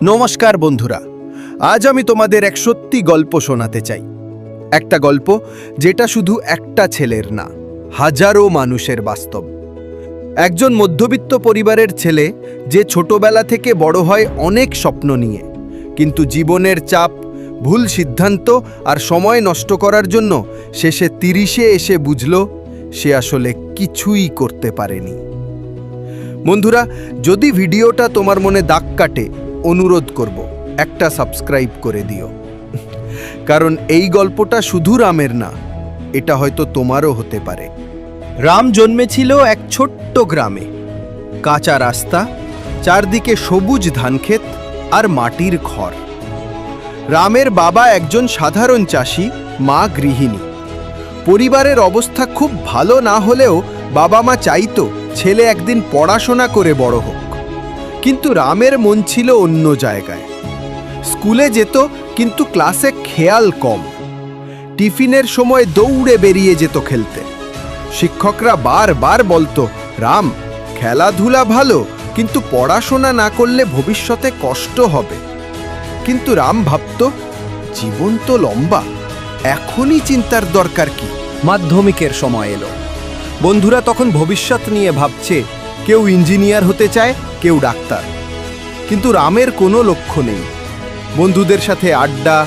নমস্কার বন্ধুরা, আজ আমি তোমাদের এক সত্যি গল্প শোনাতে চাই। একটা গল্প যেটা শুধু একটা ছেলের না, হাজারো মানুষের বাস্তব। একজন মধ্যবিত্ত পরিবারের ছেলে যে ছোটবেলা থেকে বড় হয় অনেক স্বপ্ন নিয়ে, কিন্তু জীবনের চাপ, ভুল সিদ্ধান্ত আর সময় নষ্ট করার জন্য শেষে তিরিশে এসে বুঝল, সে আসলে কিছুই করতে পারেনি। বন্ধুরা, যদি ভিডিওটা তোমার মনে দাগ কাটে অনুরোধ করব, একটা সাবস্ক্রাইব করে দিও। কারণ এই গল্পটা শুধু রামের না, এটা হয়তো তোমারও হতে পারে। রাম জন্মেছিল এক ছোট্ট গ্রামে। কাঁচা রাস্তা, চারদিকে সবুজ ধানক্ষেত আর মাটির ঘর রামের বাবা একজন সাধারণ চাষি, মা গৃহিণী। পরিবারের অবস্থা খুব ভালো না হলেও বাবা মা চাইতো ছেলে একদিন পড়াশোনা করে বড় হোক। কিন্তু রামের মন ছিল অন্য জায়গায়। স্কুলে যেত, কিন্তু ক্লাসে খেয়াল কম। টিফিনের সময় দৌড়ে বেরিয়ে যেত খেলতে। শিক্ষকরা বারবার বলতো, রাম, খেলাধুলা ভালো, কিন্তু পড়াশোনা না করলে ভবিষ্যতে কষ্ট হবে। কিন্তু রাম ভাবত, জীবন তো লম্বা, এখনই চিন্তার দরকার কি? মাধ্যমিকের সময় এলো। বন্ধুরা তখন ভবিষ্যৎ নিয়ে ভাবছে, কেউ ইঞ্জিনিয়ার হতে চায়? কেউ ডাক্তার। কিন্তু রামের কোনো লক্ষ্য নেই। বন্ধুদের সাথে আড্ডা,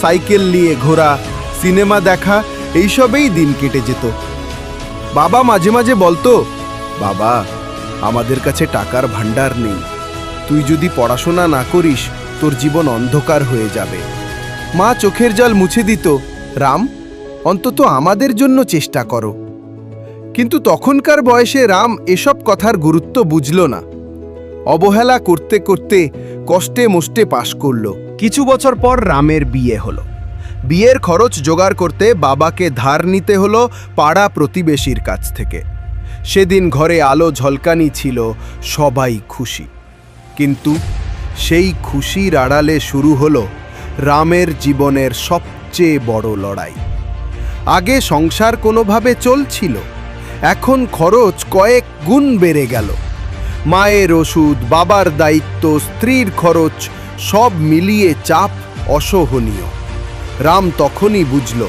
সাইকেল নিয়ে ঘোরা, সিনেমা দেখা, এইসবেই দিন কেটে যেত। বাবা মাঝে মাঝে বলতো, বাবা, আমাদের কাছে টাকার ভাণ্ডার নেই। তুই যদি পড়াশোনা না করিস, তোর জীবন অন্ধকার হয়ে যাবে। মা চোখের জল মুছে দিত, রাম, অন্তত আমাদের জন্য চেষ্টা করো। কিন্তু তখনকার বয়সে রাম এসব কথার গুরুত্ব বুঝল না। অবহেলা করতে করতে কষ্টে মষ্টে পাশ করল। কিছু বছর পর রামের বিয়ে হলো। বিয়ের খরচ জোগাড় করতে বাবাকে ধার নিতে হলো পাড়া প্রতিবেশীর কাছ থেকে। সেদিন ঘরে আলো ঝলকানি ছিল, সবাই খুশি। কিন্তু সেই খুশির আড়ালে শুরু হলো রামের জীবনের সবচেয়ে বড় লড়াই। আগে সংসার কোনোভাবে চলছিল, এখন খরচ কয়েক গুণ বেড়ে গেল। মায়ের ওষুধ, বাবার দায়িত্ব, স্ত্রীর খরচ, সব মিলিয়ে চাপ অসহনীয়। রাম তখনই বুঝল,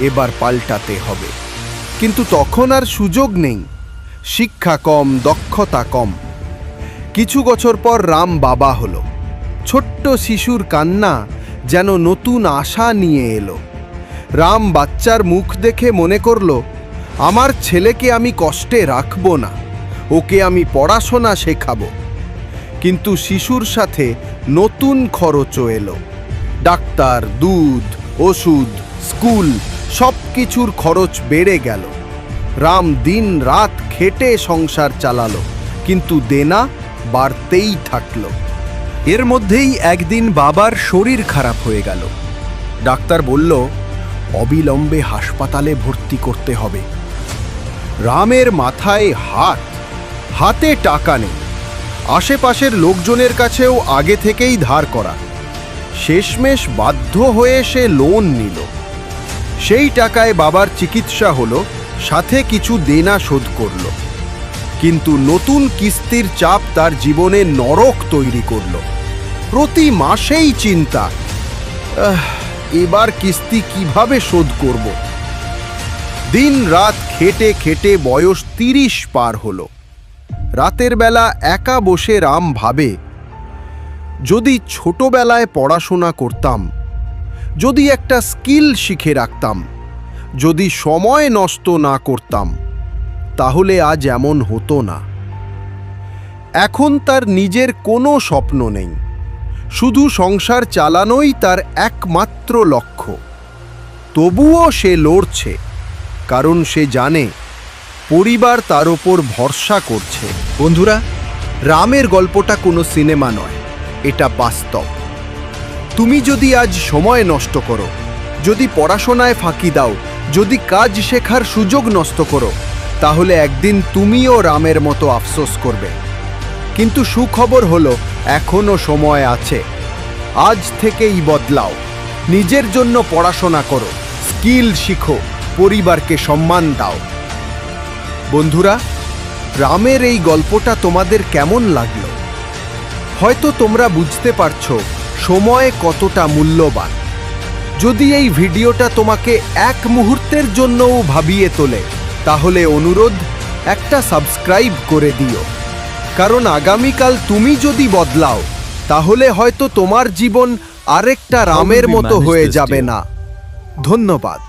এবার পাল্টাতে হবে। কিন্তু তখন আর সুযোগ নেই। শিক্ষা কম, দক্ষতা কম। কিছু বছর পর রাম বাবা হলো। ছোট্ট শিশুর কান্না যেন নতুন আশা নিয়ে এলো। রাম বাচ্চার মুখ দেখে মনে করল, আমার ছেলেকে আমি কষ্টে রাখব না। ওকে আমি পড়াশোনা শেখাবো। কিন্তু শিশুর সাথে নতুন খরচও এলো। ডাক্তার, দুধ, ওষুধ, স্কুল সব কিছুর খরচ বেড়ে গেল। রাম দিন রাত খেটে সংসার চালালো, কিন্তু দেনা বাড়তেই থাকল। এর মধ্যেই একদিন বাবার শরীর খারাপ হয়ে গেল। ডাক্তার বলল, অবিলম্বে হাসপাতালে ভর্তি করতে হবে। রামের মাথায় হাত হাতে টাকা নেই। আশেপাশের লোকজনের কাছেও আগে থেকেই ধার করা। শেষমেশ বাধ্য হয়ে সে লোন নিল। সেই টাকায় বাবার চিকিৎসা হলো, সাথে কিছু দেনা শোধ করল। কিন্তু নতুন কিস্তির চাপ তার জীবনে নরক তৈরি করল। প্রতি মাসেই চিন্তা এবার কিস্তি কীভাবে শোধ করব? দিন রাত খেটে খেটে বয়স তিরিশ পার হলো। রাতের বেলা একা বসে রাম ভাবে, যদি ছোটবেলায় পড়াশোনা করতাম, যদি একটা স্কিল শিখে রাখতাম, যদি সময় নষ্ট না করতাম, তাহলে আজ এমন হতো না। এখন তার নিজের কোনো স্বপ্ন নেই। শুধু সংসার চালানোই তার একমাত্র লক্ষ্য। তবুও সে লড়ছে, কারণ সে জানে পরিবার তার ওপর ভরসা করছে। বন্ধুরা, রামের গল্পটা কোনো সিনেমা নয়, এটা বাস্তব। তুমি যদি আজ সময় নষ্ট করো, যদি পড়াশোনায় ফাঁকি দাও, যদি কাজ শেখার সুযোগ নষ্ট করো, তাহলে একদিন তুমিও রামের মতো আফসোস করবে। কিন্তু সুখবর হলো এখনও সময় আছে। আজ থেকেই বদলাও। নিজের জন্য পড়াশোনা করো, স্কিল শিখো, পরিবারকে সম্মান দাও। বন্ধুরা রামের এই গল্পটা তোমাদের কেমন লাগল? হয়তো তোমরা বুঝতে পারছ সময় কতটা মূল্যবান। যদি এই ভিডিওটা তোমাকে এক মুহূর্তের জন্যও ভাবিয়ে তোলে তাহলে অনুরোধ একটা সাবস্ক্রাইব করে দিও। কারণ আগামীকাল তুমি যদি বদলাও তাহলে হয়তো তোমার জীবন আরেকটা রামের মতো হয়ে যাবে না। ধন্যবাদ।